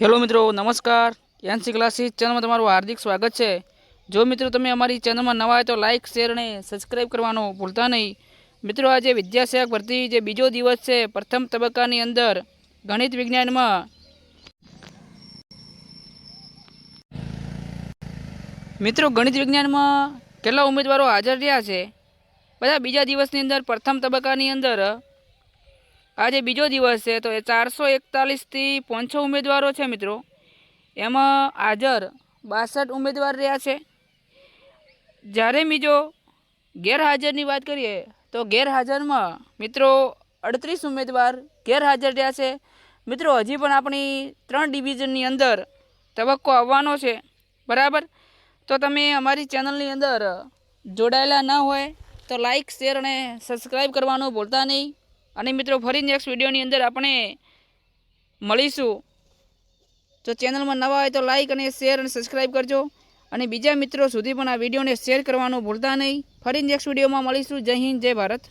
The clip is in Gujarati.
હેલો મિત્રો, નમસ્કાર. એનસી ક્લાસીસ ચેનલમાં તમારું હાર્દિક સ્વાગત છે. જો મિત્રો તમે અમારી ચેનલમાં નવા તો લાઇક શેર અને સબસ્ક્રાઈબ કરવાનું ભૂલતા નહીં. મિત્રો, આજે વિદ્યાસહાયક ભરતી જે બીજો દિવસ છે, પ્રથમ તબક્કાની અંદર ગણિત વિજ્ઞાનમાં. મિત્રો, ગણિત વિજ્ઞાનમાં કેટલા ઉમેદવારો હાજર રહ્યા છે? બધા બીજા દિવસની અંદર, પ્રથમ તબક્કાની અંદર આજે બીજો દિવસ છે, તો એ ચારસો એકતાલીસથી પાંચસો ઉમેદવારો છે મિત્રો. એમાં હાજર બાસઠ ઉમેદવાર રહ્યા છે. જ્યારે બીજો ગેરહાજરની વાત કરીએ, તો ગેરહાજરમાં મિત્રો અડત્રીસ ઉમેદવાર ગેરહાજર રહ્યા છે. મિત્રો, હજી પણ આપણી ત્રણ ડિવિઝનની અંદર તબક્કો આવવાનો છે. બરાબર? તો તમે અમારી ચેનલની અંદર જોડાયેલા ન હોય, તો લાઇક શેર અને સબસ્ક્રાઈબ કરવાનું ભૂલતા નહીં. અને મિત્રો, ફરી નેક્સ્ટ વિડીયોની અંદર આપણે મળીશું. જો ચેનલમાં નવા હોય તો લાઈક અને શેર અને સબસ્ક્રાઈબ કરજો. અને બીજા મિત્રો સુધી પણ આ વિડીયોને શેર કરવાનું ભૂલતા નહીં. ફરી નેક્સ્ટ વિડીયોમાં મળીશું. જય હિન્દ, જય ભારત.